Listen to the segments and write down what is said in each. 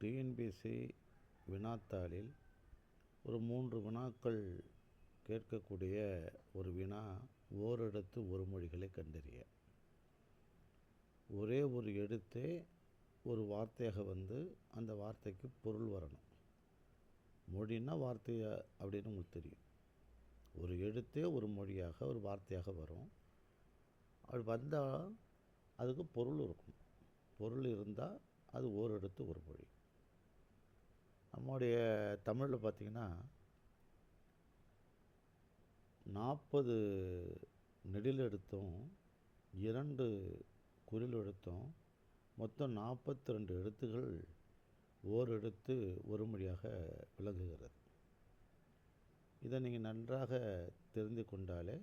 TNPSC வினாத்தாளில் ஒரு மூன்று வினாக்கள் கேட்கக்கூடிய ஒரு வினா ஓரெடுத்து ஒரு மொழிகளை கண்டறிய. ஒரே ஒரு எழுத்தே ஒரு வார்த்தையாக வந்து அந்த வார்த்தைக்கு பொருள் வரணும். மொழின்னா வார்த்தை அப்படின்னு உங்களுக்கு தெரியும். ஒரு எழுத்தே ஒரு மொழியாக ஒரு வார்த்தையாக வரும். அது வந்தால் அதுக்கு பொருள் இருக்கும். பொருள் இருந்தால் அது ஓரெடுத்து ஒரு மொழி. நம்முடைய தமிழில் பார்த்திங்கன்னா நாற்பது நெடில் எடுத்தும் இரண்டு குறில் எழுத்தும் மொத்தம் நாற்பத்தி ரெண்டு எழுத்துகள் ஓர் எழுத்து ஒரு மொழியாக விளங்குகிறது. இதை நீங்கள் நன்றாக தெரிந்து கொண்டாலே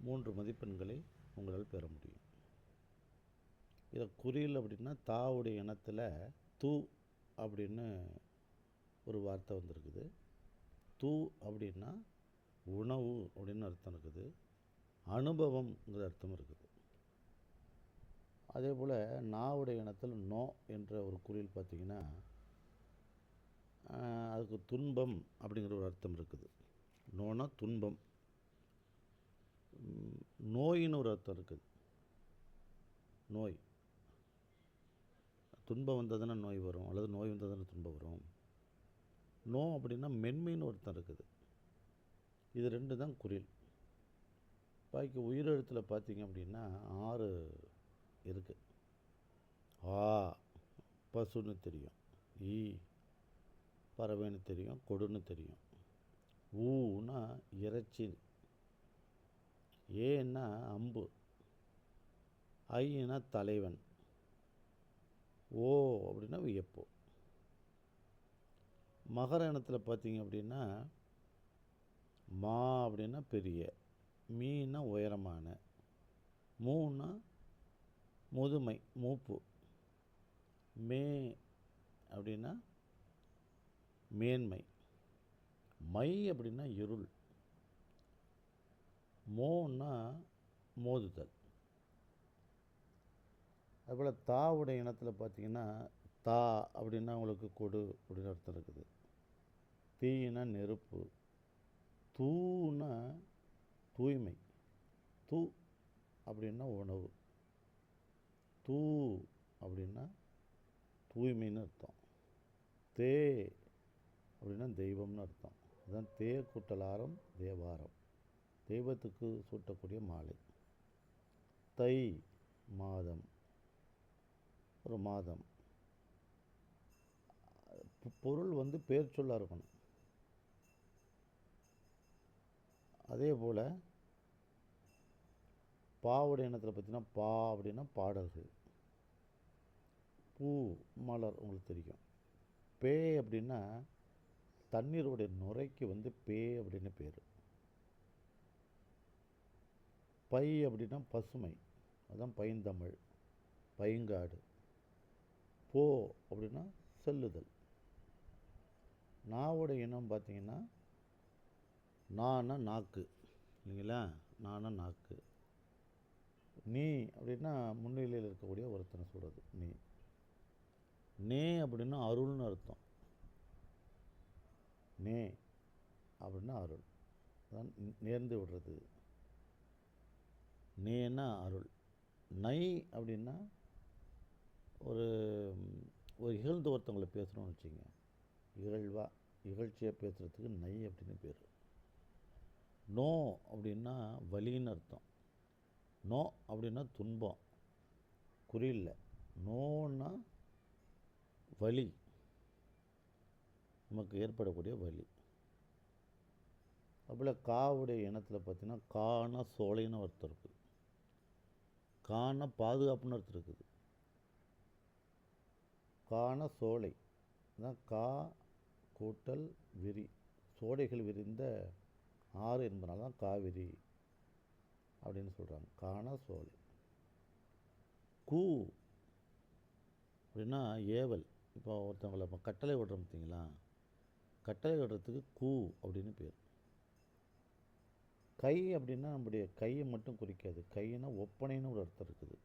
மூன்று மதிப்பெண்களை உங்களால் பெற முடியும். இதை குறியில் அப்படின்னா தாவுடைய இனத்தில் தூ அப்படின்னு ஒரு வார்த்தை வந்திருக்குது. தூ அப்படின்னா உணவு அப்படின்னு அர்த்தம் இருக்குது. அனுபவம்ங்கிற அர்த்தம் இருக்குது. அதே போல் நாவுடைய இனத்தில் நோ என்ற ஒரு குறியில் பார்த்திங்கன்னா அதுக்கு துன்பம் அப்படிங்கிற ஒரு அர்த்தம் இருக்குது. நோனா துன்பம். நோயின்னு ஒரு அர்த்தம் இருக்குது. நோய். துன்பம் வந்ததுன்னா நோய் வரும் அல்லது நோய் வந்ததுன்னா துன்பம் வரும். நோ அப்படின்னா மென்மைன்னு ஒருத்தன் இருக்குது. இது ரெண்டு தான் குரில். பாக்கி உயிரெழுத்தில் பார்த்தீங்க அப்படின்னா ஆறு இருக்குது ஆ பசுன்னு தெரியும். ஈ பறவைன்னு தெரியும் கொடுன்னு தெரியும். ஊன்னா இறைச்சி ஏன்னா அம்பு. ஐனா தலைவன். ஓ அப்படின்னா வியப்பு. மகர இனத்தில் பார்த்தீங்க அப்படின்னா மா அப்படின்னா பெரிய மீனா உயரமான மூன்னா முதுமை மூப்பு. மே அப்படின்னா மேன்மை. மை அப்படின்னா இருள். மோன்னா மோதுதல். அதுபோல் தாவுடைய இனத்தில் பார்த்திங்கன்னா தா அப்படின்னா உங்களுக்கு கொடு அப்படின்னு அர்த்தம் இருக்குது. தீனா நெருப்பு தூனா தூய்மை. தூ அப்படின்னா உணவு. தூ அப்படின்னா தூய்மைன்னு அர்த்தம். தே அப்படின்னா தெய்வம்னு அர்த்தம். அதுதான் தே கூட்டலாரம் தேவாரம் தெய்வத்துக்கு சூட்டக்கூடிய மாலை. தை மாதம். ஒரு மாதம். பொருள் வந்து பேர் சொல்லாக இருக்கணும். அதே போல் பாவுடைய இனத்தில் பார்த்தீங்கன்னா பா அப்படின்னா பாடல்கள். பூ மலர் உங்களுக்கு தெரியும். பே அப்படின்னா தண்ணீருடைய நுரைக்கு வந்து பே அப்படின்னு பேர். பை அப்படின்னா பசுமை. அதுதான் பைந்தமிழ் பைங்காடு. போ அப்படின்னா செல்லுதல். நாவோட இனம் பார்த்தீங்கன்னா நானா நாக்கு. இல்லைங்களா? நானா நாக்கு. நீ அப்படின்னா முன்னிலையில் இருக்கக்கூடிய ஒருத்தனை சொல்கிறது நீ. நே அப்படின்னா அருள்னு அர்த்தம். நே அப்படின்னா அருள். அதான் நேர்ந்து விடுறது. நேனா அருள். நை அப்படின்னா ஒரு ஒரு இகழ்ந்து ஒருத்தவங்களை பேசுகிறோம்னு வச்சுங்க இகழ்வா இகழ்ச்சியாக பேசுகிறதுக்கு நை அப்படின்னு பேர். நோ அப்படின்னா வலின்னு அர்த்தம். நோ அப்படின்னா துன்பம். குறியில் நோன்னா வலி. நமக்கு ஏற்படக்கூடிய வலி. அப்படில் காவுடைய இனத்தில் பார்த்தீங்கன்னா கானா சோலைன்னு ஒருத்தர் இருக்குது. கானா பாதுகாப்புன்னு அர்த்தம் இருக்குது. காண சோலை. அதான் கா கூட்டல் விரி. சோலைகள் விரிந்த ஆறு என்பதனால தான் காவிரி அப்படின்னு சொல்கிறாங்க காண சோலை. கூ அப்படின்னா ஏவல். இப்போ ஒருத்தவங்களை இப்போ கட்டளை விடுறோம் பார்த்தீங்களா? கட்டளை விடுறதுக்கு கூ அப்படின்னு பேர். கை அப்படின்னா நம்முடைய கையை மட்டும் குறிக்காது. கையினா ஒப்பனைன்னு ஒரு அர்த்தம் இருக்குது.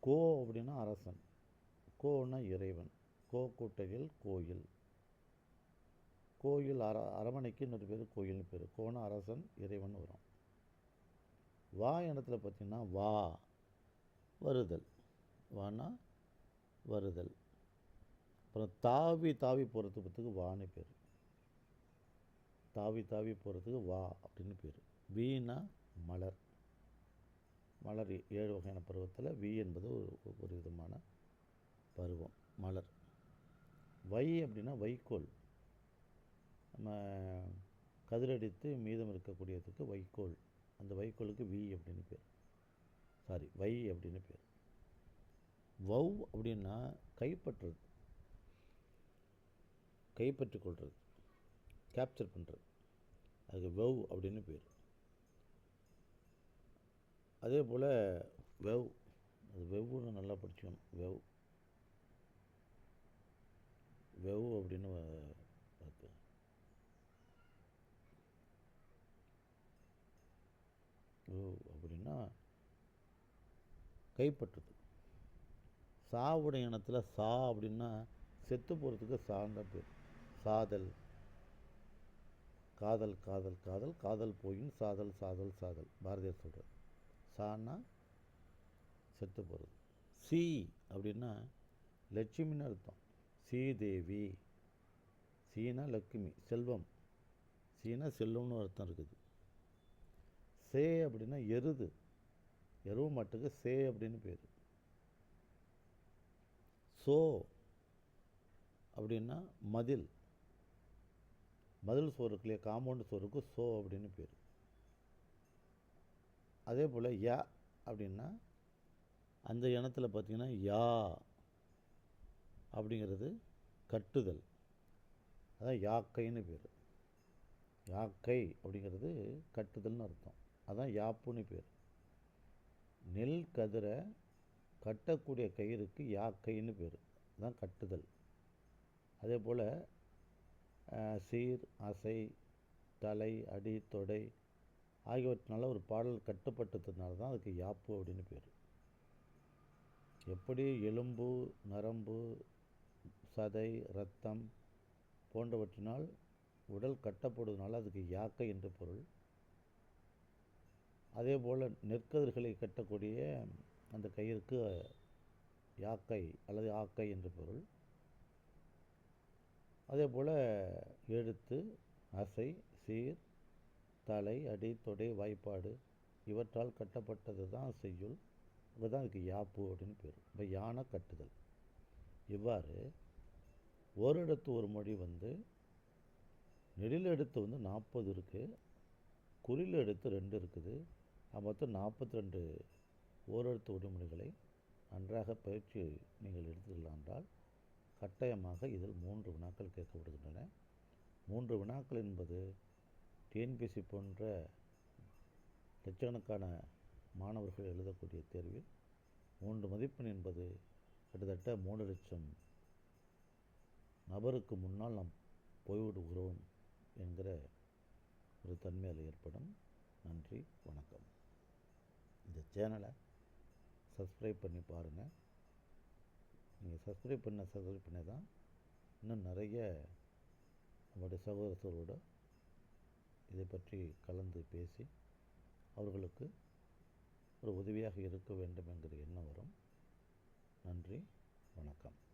கோ அப்படின்னா அரசன். கோன்னா இறைவன். கோ கூட்டையில் கோயில். கோயில் அர அரமனைக்கு இன்னொரு பேர் கோயில்னு பேர். கோனா அரசன் இறைவன் வரும். வா இடத்துல பார்த்திங்கன்னா வா வருதல். வானா வருதல். அப்புறம் தாவி தாவி போகிறதுக்கு வான்னு பேர். தாவி தாவி போகிறதுக்கு வா அப்படின்னு பேர். வீணா மலர். மலர் ஏழு வகையான பருவத்தில் வி என்பது ஒரு ஒரு விதமான பருவம் மலர். வை அப்படின்னா வைக்கோல். நம்ம கதிரடித்து மீதம் இருக்கக்கூடியதுக்கு வைக்கோல். அந்த வைக்கோலுக்கு வி அப்படின்னு பேர். சாரி வை அப்படின்னு பேர். வௌ அப்படின்னா கைப்பற்றுறது. கைப்பற்றி கொள்வது கேப்சர் பண்ணுறது அதுக்கு வௌ அப்படின்னு பேர். அதே போல் வெவ் அது வெவ்வுன்னு நல்லா படிச்சுக்கணும். வெவ். வெவ் அப்படின்னு வ- பார்த்து வெவ் அப்படின்னா கைப்பற்றுது சாவுடைய இனத்தில் சா அப்படின்னா செத்து போகிறதுக்கு சார்ந்த பேர். சாதல். காதல் காதல் காதல். காதல் போயின் சாதல் சாதல் சாதல். பாரதியார் சொல்கிறார் சான்னா செத்து போகிறது சி அப்படின்னா லட்சுமின்னு அர்த்தம். சீதேவி. சீனா லக்ஷ்மி செல்வம். சீனா செல்வம்னு அர்த்தம் இருக்குது. சே அப்படின்னா எருது. எருவு மாட்டுக்கு சே அப்படின்னு பேர். சோ அப்படின்னா மதில். மதில் சோறுக்குள்ளே காம்பவுண்டு சோறுக்கு சோ அப்படின்னு பேர். அதே போல் யா அப்படின்னா அந்த இனத்தில் பார்த்தீங்கன்னா யா அப்படிங்கிறது கட்டுதல். அதான் யாக்கைன்னு பேர். யாக்கை அப்படிங்கிறது கட்டுதல்னு அர்த்தம். அதான் யாப்புன்னு பேர். நெல் கதிரை கட்டக்கூடிய கயிறுக்கு யாக்கைன்னு பேர். அதான் கட்டுதல். அதே போல் சீர் அசை தலை அடி தொடை ஆகியவற்றினால ஒரு பாடல் கட்டுப்பட்டதுனால தான் அதுக்கு யாப்பு அப்படின்னு பேர். எப்படி எலும்பு நரம்பு சதை இரத்தம் போன்றவற்றினால் உடல் கட்டப்படுவதனால அதுக்கு யாக்கை என்று பொருள். அதே போல் நெற்கதிர்களை கட்டக்கூடிய அந்த கயிறுக்கு யாக்கை அல்லது ஆக்கை என்று பொருள். அதே போல் எழுத்து அசை சீர் தலை அடி தொடை வாய்ப்பாடு இவற்றால் கட்டப்பட்டது தான் செய்யுள். இதுதான் இதுக்கு யாப்பு அப்படின்னு பேர். இப்போ யானை கட்டுதல். இவ்வாறு ஓரிடத்து ஒரு மொழி வந்து நெடில் எடுத்து வந்து நாற்பது இருக்குது குறில் எடுத்து ரெண்டு இருக்குது. மொத்தம் நாற்பத்தி ரெண்டு ஓரெழுத்து உடைமொழிகளை நன்றாக பயிற்சி நீங்கள் எடுத்துக்கலாம் என்றால் கட்டாயமாக இதில் மூன்று வினாக்கள் கேட்கப்படுகின்றன. மூன்று வினாக்கள் என்பது டிஎன்பிசி போன்ற லட்சக்கணக்கான மாணவர்கள் எழுதக்கூடிய தேர்வில் மூன்று மதிப்பெண் என்பது கிட்டத்தட்ட மூணு லட்சம் நபருக்கு முன்னால் நாம் போய்விடுகிறோம் என்கிற ஒரு தன்மையில் ஏற்படும். நன்றி வணக்கம். இந்த சேனலை சப்ஸ்கிரைப் பண்ணி பாருங்கள் நீங்கள் சப்ஸ்கிரைப் பண்ண சப்ஸ்கிரைப் பண்ணி தான் இன்னும் நிறைய நம்முடைய சகோதரர்களோட இதை பற்றி கலந்து பேசி அவர்களுக்கு ஒரு உதவியாக இருக்க வேண்டும் என்கிற எண்ணம் வரும். நன்றி வணக்கம்.